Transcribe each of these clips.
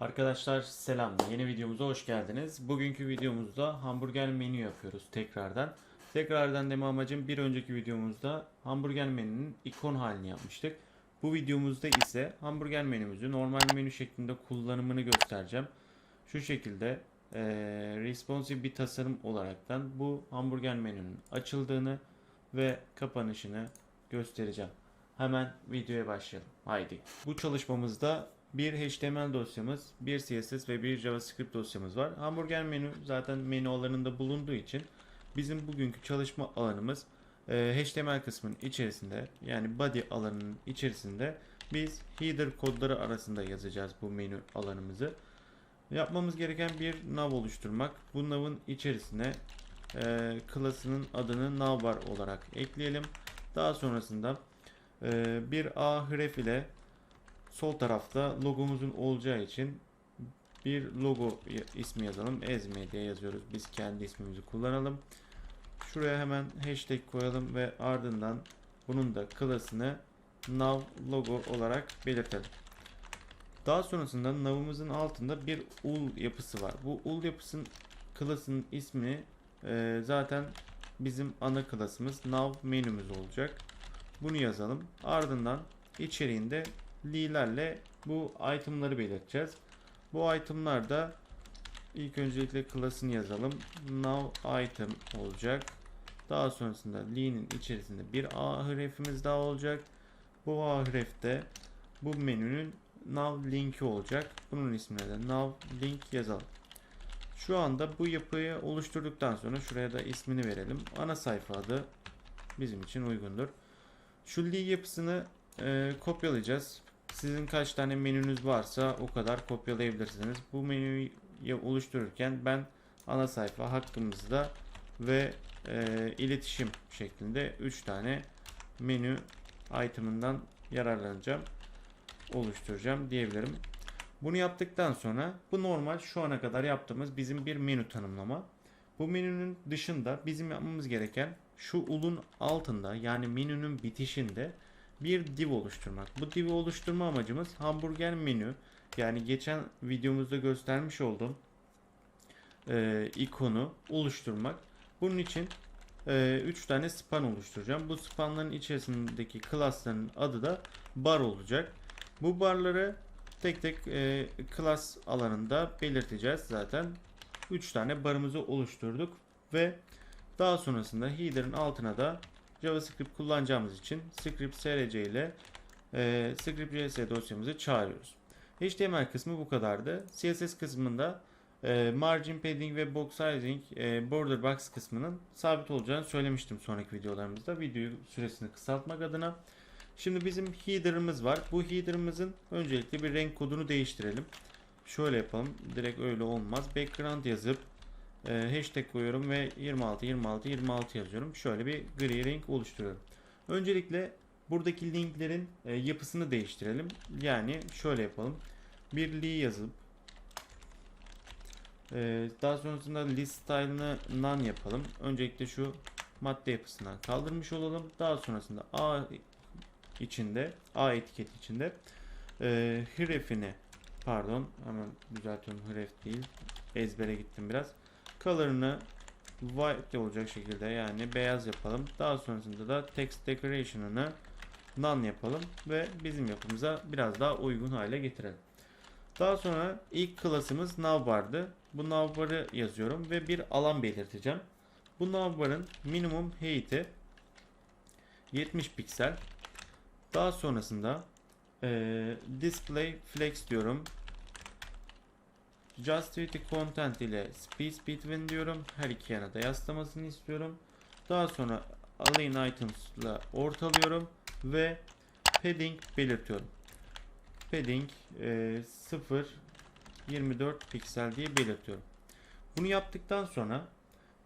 Arkadaşlar selam. Yeni videomuza hoş geldiniz. Bugünkü videomuzda hamburger menü yapıyoruz tekrardan. Tekrardan deme amacım bir önceki videomuzda hamburger menünün ikon halini yapmıştık. Bu videomuzda ise hamburger menümüzü normal menü şeklinde kullanımını göstereceğim. Şu şekilde eee responsive bir tasarım olaraktan bu hamburger menünün açıldığını ve kapanışını göstereceğim. Hemen videoya başlayalım. Haydi. Bu çalışmamızda bir HTML dosyamız, bir CSS ve bir JavaScript dosyamız var. Hamburger menü zaten menü alanında bulunduğu için bizim bugünkü çalışma alanımız e, HTML kısmının içerisinde yani body alanının içerisinde biz header kodları arasında yazacağız bu menü alanımızı. Yapmamız gereken bir nav oluşturmak. Bu nav'ın içerisine e, klasının adını navbar olarak ekleyelim. Daha sonrasında e, bir a href ile sol tarafta logomuzun olacağı için bir logo ismi yazalım. Ezme diye yazıyoruz. Biz kendi ismimizi kullanalım. Şuraya hemen hashtag koyalım ve ardından bunun da klasını nav logo olarak belirtelim. Daha sonrasında nav'ımızın altında bir ul yapısı var. Bu ul yapısının klasının ismi e, zaten bizim ana klasımız nav menümüz olacak. Bunu yazalım. Ardından içeriğinde li'lerle bu itemları belirteceğiz. Bu itemlar da ilk öncelikle klasını yazalım. Now item olacak. Daha sonrasında li'nin içerisinde bir a hrefimiz daha olacak. Bu a hrefte bu menünün nav linki olacak. Bunun ismine de nav link yazalım. Şu anda bu yapıyı oluşturduktan sonra şuraya da ismini verelim. Ana sayfa adı bizim için uygundur. Şu li yapısını e, kopyalayacağız. Sizin kaç tane menünüz varsa o kadar kopyalayabilirsiniz. Bu menüyü oluştururken ben ana sayfa hakkımızda ve e, iletişim şeklinde 3 tane menü item'ından yararlanacağım. Oluşturacağım diyebilirim. Bunu yaptıktan sonra bu normal şu ana kadar yaptığımız bizim bir menü tanımlama. Bu menünün dışında bizim yapmamız gereken şu ulun altında yani menünün bitişinde bir div oluşturmak. Bu divi oluşturma amacımız hamburger menü yani geçen videomuzda göstermiş olduğum e, ikonu oluşturmak. Bunun için 3 e, tane span oluşturacağım. Bu spanların içerisindeki class'ların adı da bar olacak. Bu barları tek tek e, class alanında belirteceğiz zaten. 3 tane barımızı oluşturduk ve daha sonrasında header'ın altına da JavaScript kullanacağımız için script src ile e, script.js dosyamızı çağırıyoruz. HTML kısmı bu kadardı. CSS kısmında e, margin padding ve box sizing e, border box kısmının sabit olacağını söylemiştim sonraki videolarımızda. Videoyu süresini kısaltmak adına. Şimdi bizim header'ımız var. Bu header'ımızın öncelikle bir renk kodunu değiştirelim. Şöyle yapalım. Direkt öyle olmaz. Background yazıp e, hashtag koyuyorum ve 26 26 26 yazıyorum. Şöyle bir gri renk oluşturuyorum. Öncelikle buradaki linklerin e, yapısını değiştirelim. Yani şöyle yapalım. Bir li yazıp e, daha sonrasında list style'ını none yapalım. Öncelikle şu madde yapısından kaldırmış olalım. Daha sonrasında a içinde a etiket içinde e, hrefini pardon hemen düzeltiyorum href değil ezbere gittim biraz color'ını white olacak şekilde yani beyaz yapalım. Daha sonrasında da text decoration'ını none yapalım ve bizim yapımıza biraz daha uygun hale getirelim. Daha sonra ilk klasımız navbar'dı. Bu navbar'ı yazıyorum ve bir alan belirteceğim. Bu navbar'ın minimum height'i 70 piksel. Daha sonrasında e, display flex diyorum. Just with the content ile space between diyorum. Her iki yana da yaslamasını istiyorum. Daha sonra align items ile ortalıyorum ve padding belirtiyorum. Padding e, 0 24 piksel diye belirtiyorum. Bunu yaptıktan sonra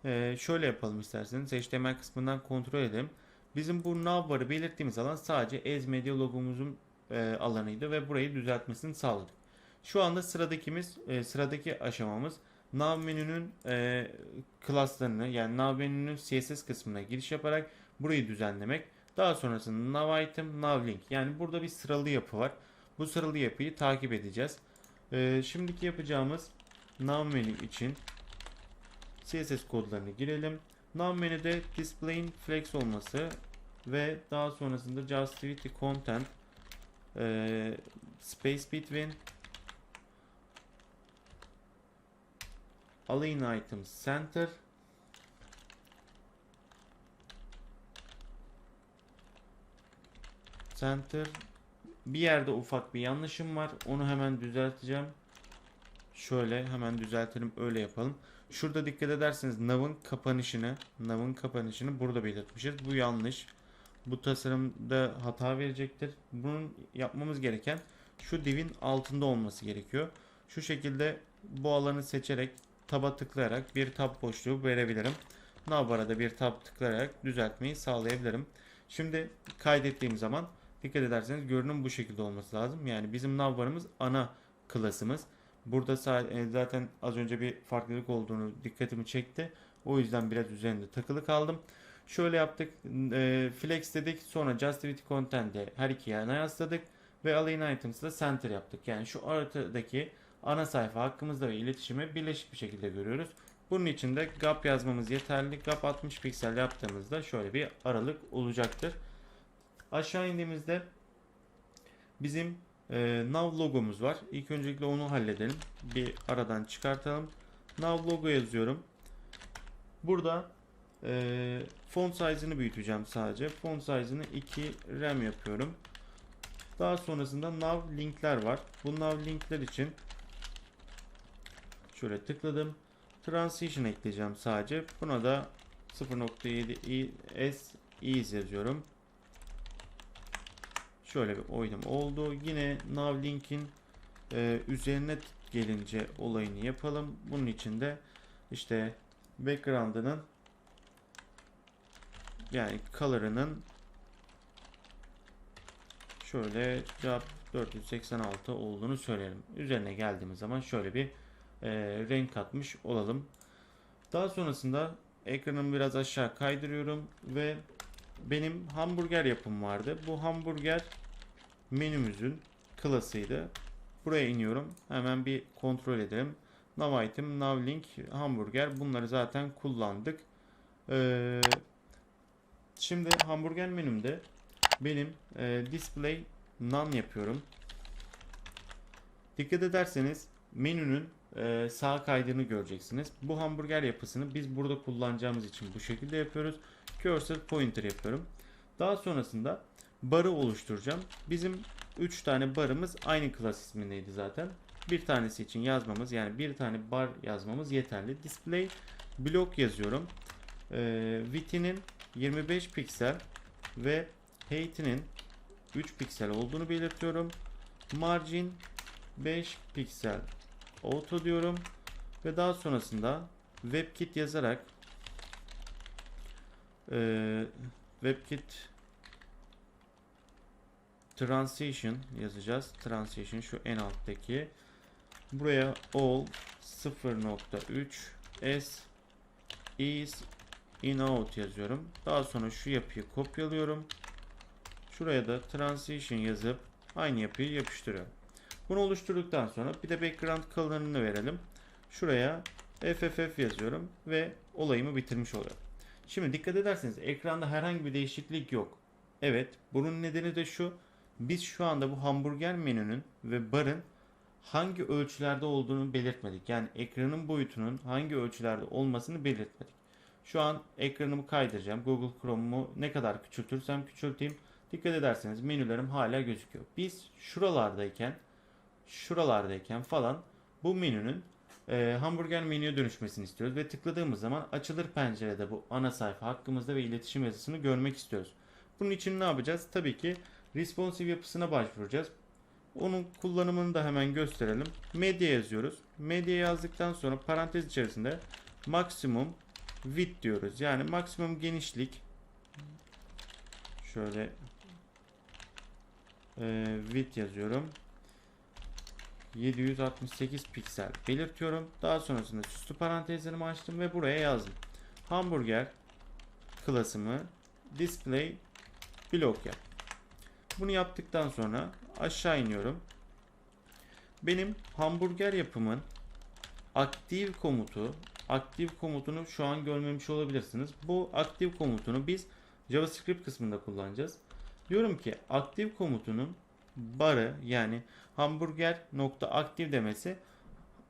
e, şöyle yapalım isterseniz. HTML kısmından kontrol edelim. Bizim bu navbar'ı belirttiğimiz alan sadece ezmedia logomuzun e, alanıydı ve burayı düzeltmesini sağladık. Şu anda sıradakimiz, e, sıradaki aşamamız nav menünün e, klaslarını yani nav menünün CSS kısmına giriş yaparak burayı düzenlemek. Daha sonrasında nav item, nav link. Yani burada bir sıralı yapı var. Bu sıralı yapıyı takip edeceğiz. Ee, şimdiki yapacağımız nav menü için CSS kodlarını girelim. Nav menüde display'in flex olması ve daha sonrasında justivity content ee, space between align items center center bir yerde ufak bir yanlışım var. Onu hemen düzelteceğim. Şöyle hemen düzeltelim öyle yapalım. Şurada dikkat ederseniz nav'ın kapanışını, nav'ın kapanışını burada belirtmişiz. Bu yanlış. Bu tasarımda hata verecektir. Bunun yapmamız gereken şu divin altında olması gerekiyor. Şu şekilde bu alanı seçerek taba tıklayarak bir tab boşluğu verebilirim. Navbar'a da bir tab tıklayarak düzeltmeyi sağlayabilirim. Şimdi kaydettiğim zaman dikkat ederseniz görünüm bu şekilde olması lazım. Yani bizim navbarımız ana klasımız. Burada e, zaten az önce bir farklılık olduğunu dikkatimi çekti. O yüzden biraz üzerinde takılı kaldım. Şöyle yaptık. E, flex dedik. Sonra justivity content'e her iki yana yasladık. Ve align items'da center yaptık. Yani şu ortadaki ana sayfa hakkımızda ve iletişimi birleşik bir şekilde görüyoruz. Bunun için de gap yazmamız yeterli. Gap 60 piksel yaptığımızda şöyle bir aralık olacaktır. Aşağı indiğimizde bizim e, nav logomuz var. İlk öncelikle onu halledelim. Bir aradan çıkartalım. Nav logo yazıyorum. Burada e, font size'ını büyüteceğim sadece. Font size'ını 2 rem yapıyorum. Daha sonrasında nav linkler var. Bu nav linkler için şöyle tıkladım. Transition ekleyeceğim sadece. Buna da 0.7 s ease yazıyorum. Şöyle bir oyunum oldu. Yine nav linkin e, üzerine gelince olayını yapalım. Bunun için de işte background'ının yani color'ının şöyle job 486 olduğunu söyleyelim. Üzerine geldiğimiz zaman şöyle bir e, renk katmış olalım. Daha sonrasında ekranımı biraz aşağı kaydırıyorum ve benim hamburger yapım vardı. Bu hamburger menümüzün klasıydı. Buraya iniyorum. Hemen bir kontrol edelim. Nav item, nav link, hamburger bunları zaten kullandık. Ee, şimdi hamburger menümde benim e, display none yapıyorum. Dikkat ederseniz menünün e, sağ kaydını göreceksiniz. Bu hamburger yapısını biz burada kullanacağımız için bu şekilde yapıyoruz. Cursor pointer yapıyorum. Daha sonrasında barı oluşturacağım. Bizim 3 tane barımız aynı klas ismindeydi zaten. Bir tanesi için yazmamız yani bir tane bar yazmamız yeterli. Display block yazıyorum. Width'inin 25 piksel ve height'inin 3 piksel olduğunu belirtiyorum. Margin 5 piksel auto diyorum ve daha sonrasında WebKit yazarak e, WebKit transition yazacağız. Transition şu en alttaki. Buraya all 0.3 s is in out yazıyorum. Daha sonra şu yapıyı kopyalıyorum. Şuraya da transition yazıp aynı yapıyı yapıştırıyorum. Bunu oluşturduktan sonra bir de background color'ını verelim. Şuraya FFF yazıyorum ve olayımı bitirmiş oluyorum. Şimdi dikkat ederseniz ekranda herhangi bir değişiklik yok. Evet, bunun nedeni de şu. Biz şu anda bu hamburger menünün ve barın hangi ölçülerde olduğunu belirtmedik. Yani ekranın boyutunun hangi ölçülerde olmasını belirtmedik. Şu an ekranımı kaydıracağım. Google Chrome'u ne kadar küçültürsem küçülteyim. Dikkat ederseniz menülerim hala gözüküyor. Biz şuralardayken şuralardayken falan bu menünün e, hamburger menüye dönüşmesini istiyoruz ve tıkladığımız zaman açılır pencerede bu ana sayfa hakkımızda ve iletişim yazısını görmek istiyoruz. Bunun için ne yapacağız? Tabii ki responsive yapısına başvuracağız. Onun kullanımını da hemen gösterelim. Medya yazıyoruz. Medya yazdıktan sonra parantez içerisinde maksimum width diyoruz. Yani maksimum genişlik şöyle e, width yazıyorum. 768 piksel belirtiyorum. Daha sonrasında süslü parantezlerimi açtım ve buraya yazdım. Hamburger klasımı display block yap. Bunu yaptıktan sonra aşağı iniyorum. benim hamburger yapımın aktif komutu aktif komutunu şu an görmemiş olabilirsiniz. Bu aktif komutunu biz JavaScript kısmında kullanacağız. Diyorum ki aktif komutunun barı yani hamburger nokta aktif demesi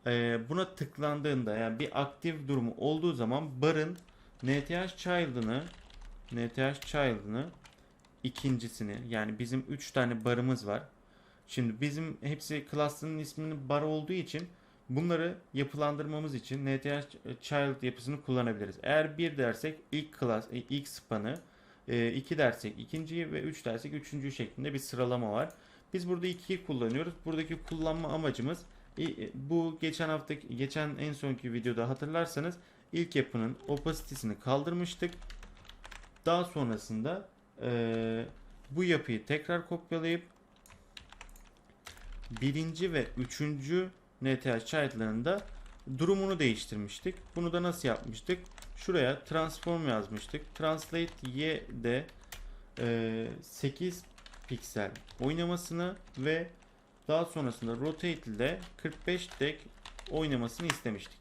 e, buna tıklandığında yani bir aktif durumu olduğu zaman barın NTH child'ını NTH child'ını ikincisini yani bizim 3 tane barımız var. Şimdi bizim hepsi class'ının isminin bar olduğu için bunları yapılandırmamız için NTH child yapısını kullanabiliriz. Eğer 1 dersek ilk class e, ilk span'ı, 2 dersek ikinciyi ve 3 dersek üçüncü şeklinde bir sıralama var. Biz burada 2'yi kullanıyoruz. Buradaki kullanma amacımız e, bu geçen hafta geçen en sonki videoda hatırlarsanız ilk yapının opacity'sini kaldırmıştık. Daha sonrasında eee, bu yapıyı tekrar kopyalayıp birinci ve üçüncü NTH child'larında durumunu değiştirmiştik. Bunu da nasıl yapmıştık? Şuraya transform yazmıştık. Translate y'de eee 8 piksel oynamasını ve daha sonrasında rotate ile 45 dek oynamasını istemiştik.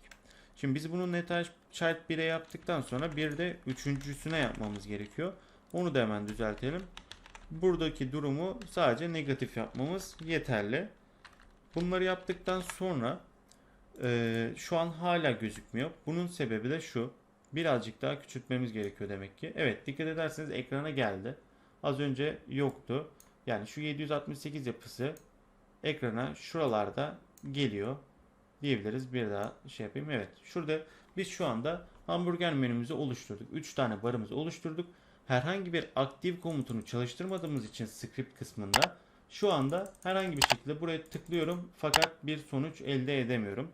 Şimdi biz bunu NTH Child 1'e yaptıktan sonra bir de üçüncüsüne yapmamız gerekiyor. Onu da hemen düzeltelim. Buradaki durumu sadece negatif yapmamız yeterli. Bunları yaptıktan sonra eee, şu an hala gözükmüyor. Bunun sebebi de şu. Birazcık daha küçültmemiz gerekiyor demek ki. Evet dikkat ederseniz ekrana geldi. Az önce yoktu. Yani şu 768 yapısı ekrana şuralarda geliyor diyebiliriz. Bir daha şey yapayım. Evet. Şurada biz şu anda hamburger menümüzü oluşturduk. 3 tane barımızı oluşturduk. Herhangi bir aktif komutunu çalıştırmadığımız için script kısmında şu anda herhangi bir şekilde buraya tıklıyorum fakat bir sonuç elde edemiyorum.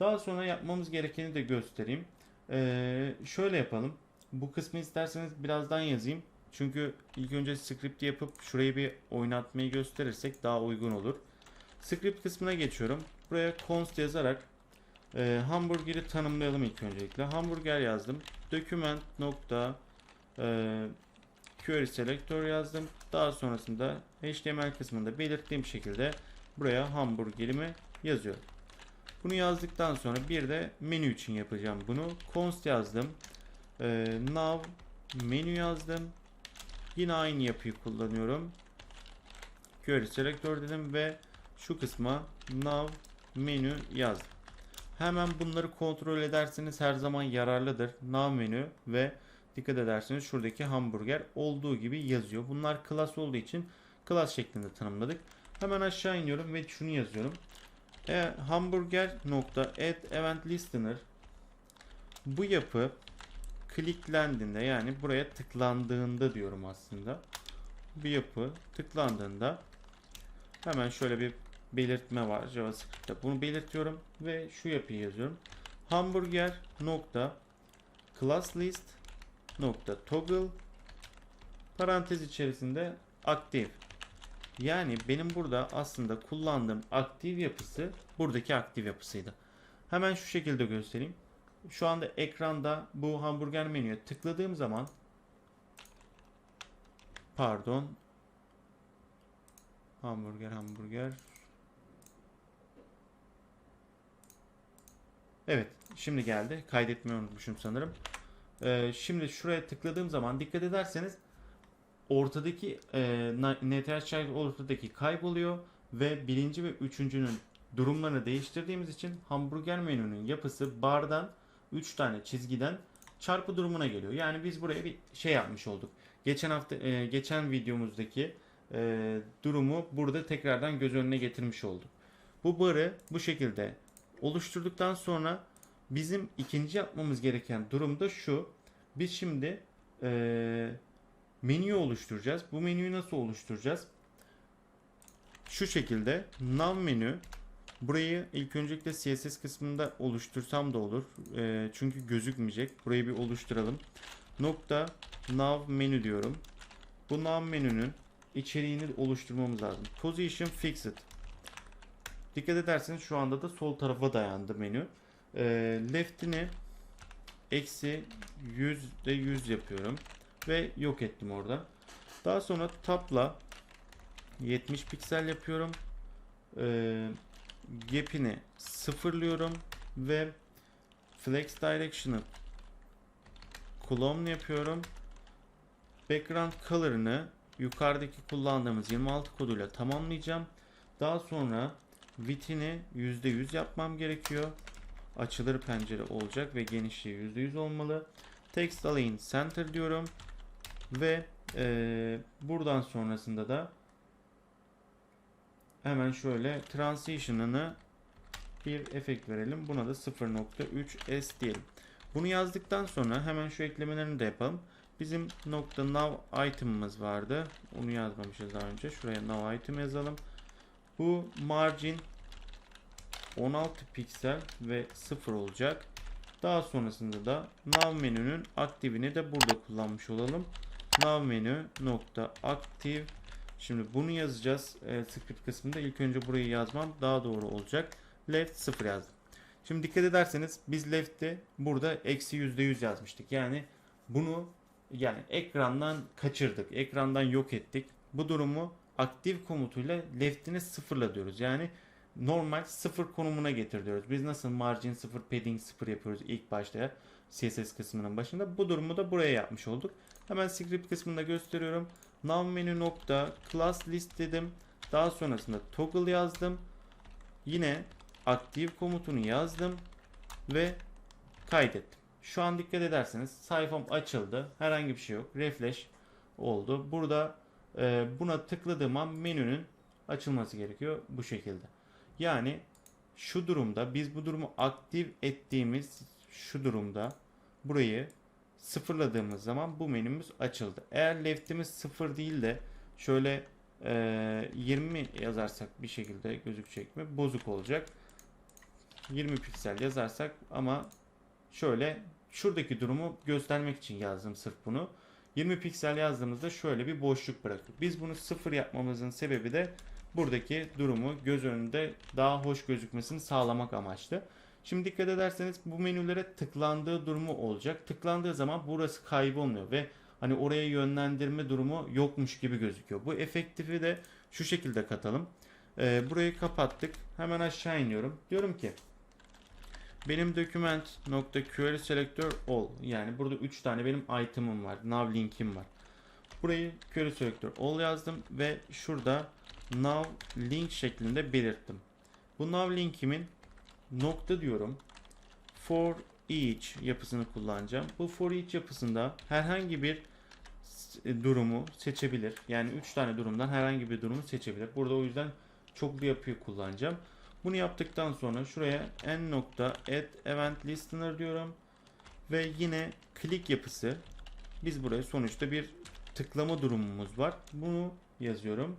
Daha sonra yapmamız gerekeni de göstereyim. Ee, şöyle yapalım. Bu kısmı isterseniz birazdan yazayım. Çünkü ilk önce script yapıp şurayı bir oynatmayı gösterirsek daha uygun olur. Script kısmına geçiyorum. Buraya const yazarak e, hamburgeri tanımlayalım ilk öncelikle. Hamburger yazdım. Document nokta e, query selector yazdım. Daha sonrasında HTML kısmında belirttiğim şekilde buraya hamburgerimi yazıyorum. Bunu yazdıktan sonra bir de menü için yapacağım bunu. Const yazdım. E, now menü yazdım. Yine aynı yapıyı kullanıyorum. Query selector dedim ve şu kısma nav menü yazdım. Hemen bunları kontrol ederseniz her zaman yararlıdır. Nav menü ve dikkat ederseniz şuradaki hamburger olduğu gibi yazıyor. Bunlar class olduğu için class şeklinde tanımladık. Hemen aşağı iniyorum ve şunu yazıyorum. E, hamburger nokta event listener bu yapı kliklendiğinde yani buraya tıklandığında diyorum aslında. Bu yapı tıklandığında hemen şöyle bir belirtme var JavaScript'te. Bunu belirtiyorum ve şu yapıyı yazıyorum. Hamburger nokta class list nokta toggle parantez içerisinde aktif. Yani benim burada aslında kullandığım aktif yapısı buradaki aktif yapısıydı. Hemen şu şekilde göstereyim. Şu anda ekranda bu hamburger menüye tıkladığım zaman pardon. Hamburger hamburger. Evet şimdi geldi. Kaydetmeyi unutmuşum sanırım. Ee, şimdi şuraya tıkladığım zaman dikkat ederseniz ortadaki e, NTH Child ortadaki kayboluyor ve birinci ve üçüncünün durumlarını değiştirdiğimiz için hamburger menünün yapısı bardan 3 tane çizgiden çarpı durumuna geliyor. Yani biz buraya bir şey yapmış olduk. Geçen hafta e, geçen videomuzdaki e, durumu burada tekrardan göz önüne getirmiş olduk. Bu barı bu şekilde oluşturduktan sonra bizim ikinci yapmamız gereken durum da şu. Biz şimdi e, menüyü oluşturacağız. Bu menüyü nasıl oluşturacağız? Şu şekilde nav menü Burayı ilk öncelikle CSS kısmında oluştursam da olur. Ee, çünkü gözükmeyecek. Burayı bir oluşturalım. Nokta nav menü diyorum. Bu nav menünün içeriğini oluşturmamız lazım. Position fixed. Dikkat ederseniz şu anda da sol tarafa dayandı menü. Ee, left'ini eksi yüzde yüz yapıyorum. Ve yok ettim orada. Daha sonra tab'la 70 piksel yapıyorum. Ee, gap'ini sıfırlıyorum ve flex direction'ı clone yapıyorum. Background color'ını yukarıdaki kullandığımız 26 koduyla tamamlayacağım. Daha sonra vitini %100 yapmam gerekiyor. Açılır pencere olacak ve genişliği %100 olmalı. Text align center diyorum. Ve eee, buradan sonrasında da hemen şöyle transition'ını bir efekt verelim. Buna da 0.3 S diyelim. Bunu yazdıktan sonra hemen şu eklemelerini de yapalım. Bizim nokta nav item'ımız vardı. Onu yazmamışız daha önce. Şuraya nav item yazalım. Bu margin 16 piksel ve 0 olacak. Daha sonrasında da nav menünün aktifini de burada kullanmış olalım. Nav menü nokta aktif. Şimdi bunu yazacağız. E, script kısmında ilk önce burayı yazmam daha doğru olacak. Left 0 yazdım. Şimdi dikkat ederseniz biz left'te burada eksi %100 yazmıştık. Yani bunu yani ekrandan kaçırdık. Ekrandan yok ettik. Bu durumu aktif komutuyla left'ini sıfırla diyoruz. Yani normal sıfır konumuna getir diyoruz. Biz nasıl margin sıfır, padding sıfır yapıyoruz ilk başta CSS kısmının başında. Bu durumu da buraya yapmış olduk. Hemen script kısmında gösteriyorum. Nav menü nokta class list dedim. Daha sonrasında toggle yazdım. Yine aktif komutunu yazdım ve kaydettim. Şu an dikkat ederseniz sayfam açıldı. Herhangi bir şey yok. Refresh oldu. Burada e, buna tıkladığım an menünün açılması gerekiyor bu şekilde. Yani şu durumda biz bu durumu aktif ettiğimiz şu durumda burayı sıfırladığımız zaman bu menümüz açıldı. Eğer left'imiz sıfır değil de şöyle e, 20 yazarsak bir şekilde gözükecek mi? Bozuk olacak. 20 piksel yazarsak ama şöyle şuradaki durumu göstermek için yazdım sırf bunu. 20 piksel yazdığımızda şöyle bir boşluk bırakıyor. Biz bunu sıfır yapmamızın sebebi de buradaki durumu göz önünde daha hoş gözükmesini sağlamak amaçlı. Şimdi dikkat ederseniz bu menülere tıklandığı durumu olacak. Tıklandığı zaman burası kaybolmuyor ve hani oraya yönlendirme durumu yokmuş gibi gözüküyor. Bu efektifi de şu şekilde katalım. Ee, burayı kapattık. Hemen aşağı iniyorum. Diyorum ki benim document.query selector all yani burada 3 tane benim item'ım var. Nav linkim var. Burayı query selector all yazdım ve şurada nav link şeklinde belirttim. Bu nav linkimin nokta diyorum. For each yapısını kullanacağım. Bu for each yapısında herhangi bir s- durumu seçebilir. Yani 3 tane durumdan herhangi bir durumu seçebilir. Burada o yüzden çoklu yapıyı kullanacağım. Bunu yaptıktan sonra şuraya n nokta add event listener diyorum. Ve yine click yapısı. Biz buraya sonuçta bir tıklama durumumuz var. Bunu yazıyorum.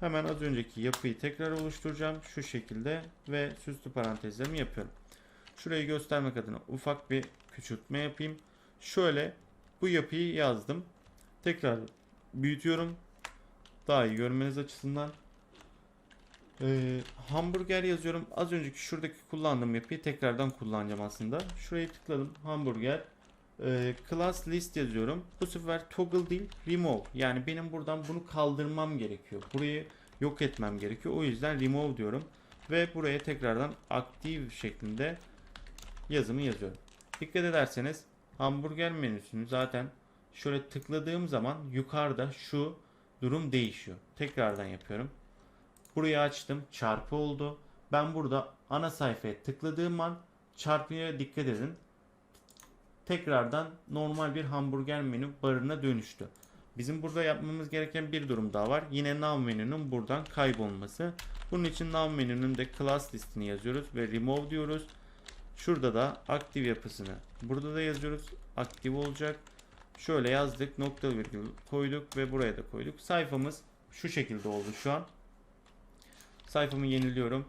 Hemen az önceki yapıyı tekrar oluşturacağım. Şu şekilde ve süslü parantezlerimi yapıyorum. Şurayı göstermek adına ufak bir küçültme yapayım. Şöyle bu yapıyı yazdım. Tekrar büyütüyorum. Daha iyi görmeniz açısından. Ee, hamburger yazıyorum. Az önceki şuradaki kullandığım yapıyı tekrardan kullanacağım aslında. Şuraya tıkladım. Hamburger. Ee, class list yazıyorum. Bu sefer toggle değil remove. Yani benim buradan bunu kaldırmam gerekiyor. Burayı yok etmem gerekiyor. O yüzden remove diyorum. Ve buraya tekrardan aktif şeklinde yazımı yazıyorum. Dikkat ederseniz hamburger menüsünü zaten şöyle tıkladığım zaman yukarıda şu durum değişiyor. Tekrardan yapıyorum. Burayı açtım. Çarpı oldu. Ben burada ana sayfaya tıkladığım an çarpıya dikkat edin. Tekrardan normal bir hamburger menü barına dönüştü. Bizim burada yapmamız gereken bir durum daha var. Yine nav menünün buradan kaybolması. Bunun için nav menünün de class listini yazıyoruz ve remove diyoruz. Şurada da aktif yapısını burada da yazıyoruz. Aktif olacak. Şöyle yazdık. Nokta virgül koyduk ve buraya da koyduk. Sayfamız şu şekilde oldu şu an. Sayfamı yeniliyorum.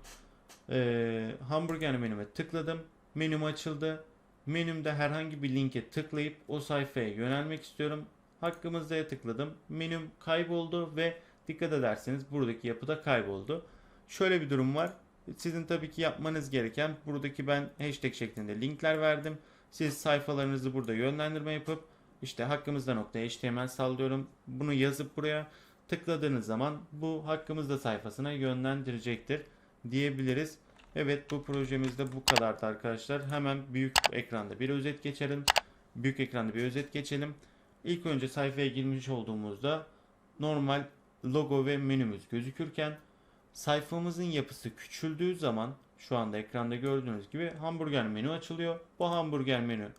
Ee, hamburger menüme tıkladım. Menüm açıldı. Menümde herhangi bir linke tıklayıp o sayfaya yönelmek istiyorum. Hakkımızda'ya tıkladım. Menüm kayboldu ve dikkat ederseniz buradaki yapı da kayboldu. Şöyle bir durum var. Sizin tabii ki yapmanız gereken buradaki ben hashtag şeklinde linkler verdim. Siz sayfalarınızı burada yönlendirme yapıp işte hakkımızda nokta HTML sallıyorum. Bunu yazıp buraya tıkladığınız zaman bu hakkımızda sayfasına yönlendirecektir. diyebiliriz. Evet bu projemiz de bu kadardı arkadaşlar. Hemen büyük ekranda bir özet geçelim. Büyük ekranda bir özet geçelim. İlk önce sayfaya girmiş olduğumuzda normal logo ve menümüz gözükürken sayfamızın yapısı küçüldüğü zaman şu anda ekranda gördüğünüz gibi hamburger menü açılıyor. Bu hamburger menü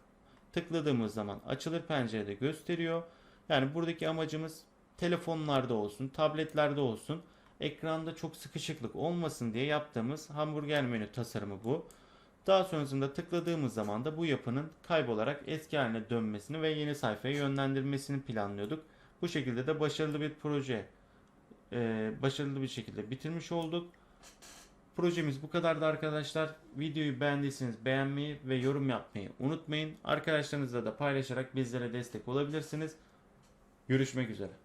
tıkladığımız zaman açılır pencerede gösteriyor. Yani buradaki amacımız telefonlarda olsun, tabletlerde olsun ekranda çok sıkışıklık olmasın diye yaptığımız hamburger menü tasarımı bu. Daha sonrasında tıkladığımız zaman da bu yapının kaybolarak eski haline dönmesini ve yeni sayfaya yönlendirmesini planlıyorduk. Bu şekilde de başarılı bir proje e, başarılı bir şekilde bitirmiş olduk. Projemiz bu kadardı arkadaşlar. Videoyu beğendiyseniz beğenmeyi ve yorum yapmayı unutmayın. Arkadaşlarınızla da paylaşarak bizlere destek olabilirsiniz. Görüşmek üzere.